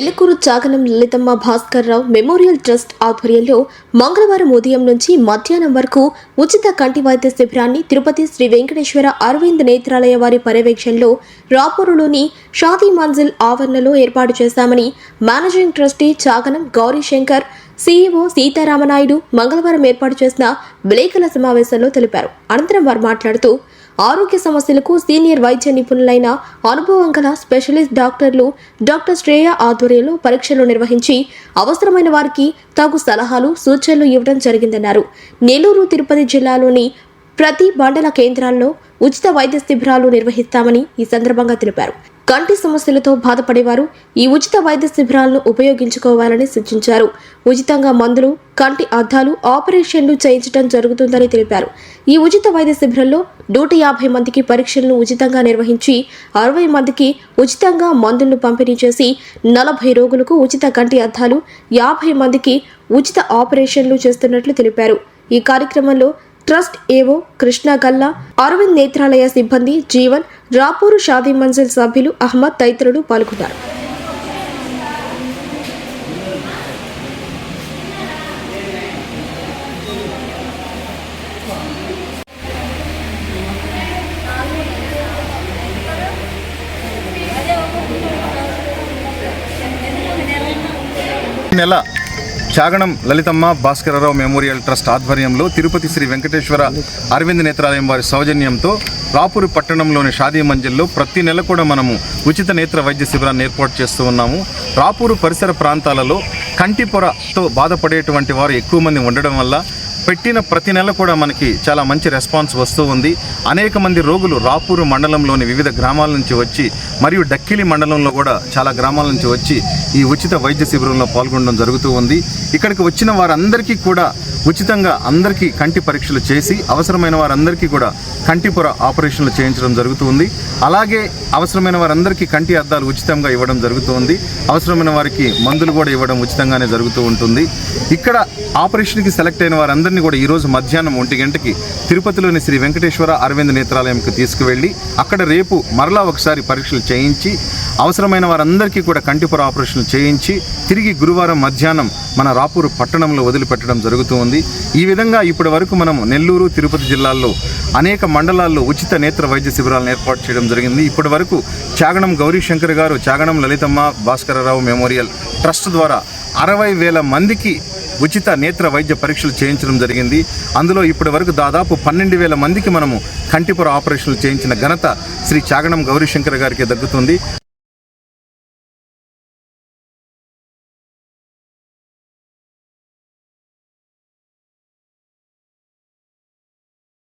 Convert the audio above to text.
Nellikuru Chaganam Lalithamma Bhaskar Rao memorial trust ఆధ్వర్యంలో మంగళవారం ఉదయం నుంచి మధ్యాహ్నం వరకు ఉచిత కంటి వైద్య శిబిరాన్ని తిరుపతి శ్రీ వెంకటేశ్వర అరవింద్ నేత్రాలయ వారి పర్యవేక్షణలో రాపూరులోని షాదీ మంజిల్ ఆవరణలో ఏర్పాటు చేశామని managing trustee Chaganam Gowrishankar CEO Sitarama Naidu మంగళవారం ఏర్పాటు చేసిన విలేకరుల సమావేశంలో తెలిపారు. అనంతరం వారు మాట్లాడుతూ ఆరోగ్య సమస్యలకు సీనియర్ వైద్య నిపుణులైన అనుభవం గల స్పెషలిస్ట్ డాక్టర్లు డాక్టర్ శ్రేయ ఆధ్వర్యంలో పరీక్షలు నిర్వహించి అవసరమైన వారికి తగు సలహాలు సూచనలు ఇవ్వడం జరిగిందన్నారు. నెల్లూరు తిరుపతి జిల్లాలోని ప్రతి మండల కేంద్రాల్లో ఉచిత వైద్య శిబిరాలు నిర్వహిస్తామని ఈ సందర్భంగా తెలిపారు. కంటి సమస్యలతో బాధపడేవారు. ఈ ఉచిత వైద్య శిబిరాలను ఉపయోగించుకోవాలని సూచించారు. ఉచితంగా మందులు కంటి అద్దాలు ఆపరేషన్లు చేయించడం జరుగుతుందని తెలిపారు. ఈ ఉచిత వైద్య శిబిరంలో నూట యాభై మందికి పరీక్షలను ఉచితంగా నిర్వహించి అరవై మందికి ఉచితంగా మందులను పంపిణీ చేసి నలభై రోగులకు ఉచిత కంటి అద్దాలు యాభై మందికి ఉచిత ఆపరేషన్లు చేస్తున్నట్లు తెలిపారు. ఈ కార్యక్రమంలో ట్రస్ట్ ఏవో కృష్ణ గల్లా అరవింద్ నేత్రాలయ సిబ్బంది జీవన్ రాపూరు షాదీ మంజిల్ సభ్యులు అహ్మద్ తదితరులు పాల్గొన్నారు. నెల చాగణం లలితమ్మ భాస్కరరావు మెమోరియల్ ట్రస్ట్ ఆధ్వర్యంలో తిరుపతి శ్రీ వెంకటేశ్వర అరవింద్ నేత్రాలయం వారి సౌజన్యంతో రాపూరు పట్టణంలోని షాదీ మంజిల్లో ప్రతి నెల కూడా మనము ఉచిత నేత్ర వైద్య శిబిరాన్ని ఏర్పాటు చేస్తూ ఉన్నాము. రాపూరు పరిసర ప్రాంతాలలో కంటి పొరతో బాధపడేటువంటి వారు ఎక్కువ మంది ఉండడం వల్ల పెట్టిన ప్రతి నెల కూడా మనకి చాలా మంచి రెస్పాన్స్ వస్తూ ఉంది. అనేక మంది రోగులు రాపూరు మండలంలోని వివిధ గ్రామాల నుంచి వచ్చి మరియు డక్కిలి మండలంలో కూడా చాలా గ్రామాల నుంచి వచ్చి ఈ ఉచిత వైద్య శిబిరంలో పాల్గొనడం జరుగుతూ ఉంది. ఇక్కడికి వచ్చిన వారందరికీ కూడా ఉచితంగా అందరికీ కంటి పరీక్షలు చేసి అవసరమైన వారందరికీ కూడా కంటి పొర ఆపరేషన్లు చేయించడం జరుగుతుంది. అలాగే అవసరమైన వారందరికీ కంటి అద్దాలు ఉచితంగా ఇవ్వడం జరుగుతుంది. అవసరమైన వారికి మందులు కూడా ఇవ్వడం ఉచితంగానే జరుగుతూ ఉంటుంది. ఇక్కడ ఆపరేషన్కి సెలెక్ట్ అయిన వారందరినీ కూడా ఈరోజు మధ్యాహ్నం ఒంటి గంటకి తిరుపతిలోని శ్రీ వెంకటేశ్వర అరవింద్ నేత్రాలయంకి తీసుకువెళ్ళి అక్కడ రేపు మరలా ఒకసారి పరీక్షలు చేయించి అవసరమైన వారందరికీ కూడా కంటిపొర ఆపరేషన్లు చేయించి తిరిగి గురువారం మధ్యాహ్నం మన రాపూరు పట్టణంలో వదిలిపెట్టడం జరుగుతూ ఉంది. ఈ విధంగా ఇప్పటి వరకు మనం నెల్లూరు తిరుపతి జిల్లాల్లో అనేక మండలాల్లో ఉచిత నేత్ర వైద్య శిబిరాలను ఏర్పాటు చేయడం జరిగింది. ఇప్పటి వరకు చాగణం గౌరీశంకర్ గారు చాగణం లలితమ్మ భాస్కరరావు మెమోరియల్ ట్రస్ట్ ద్వారా అరవై వేల మందికి ఉచిత నేత్ర వైద్య పరీక్షలు చేయించడం జరిగింది. అందులో ఇప్పటి వరకు దాదాపు పన్నెండు వేల మందికి మనము కంటిపొర ఆపరేషన్లు చేయించిన ఘనత శ్రీ చాగణం గౌరీశంకర్ గారికి దక్కుతుంది.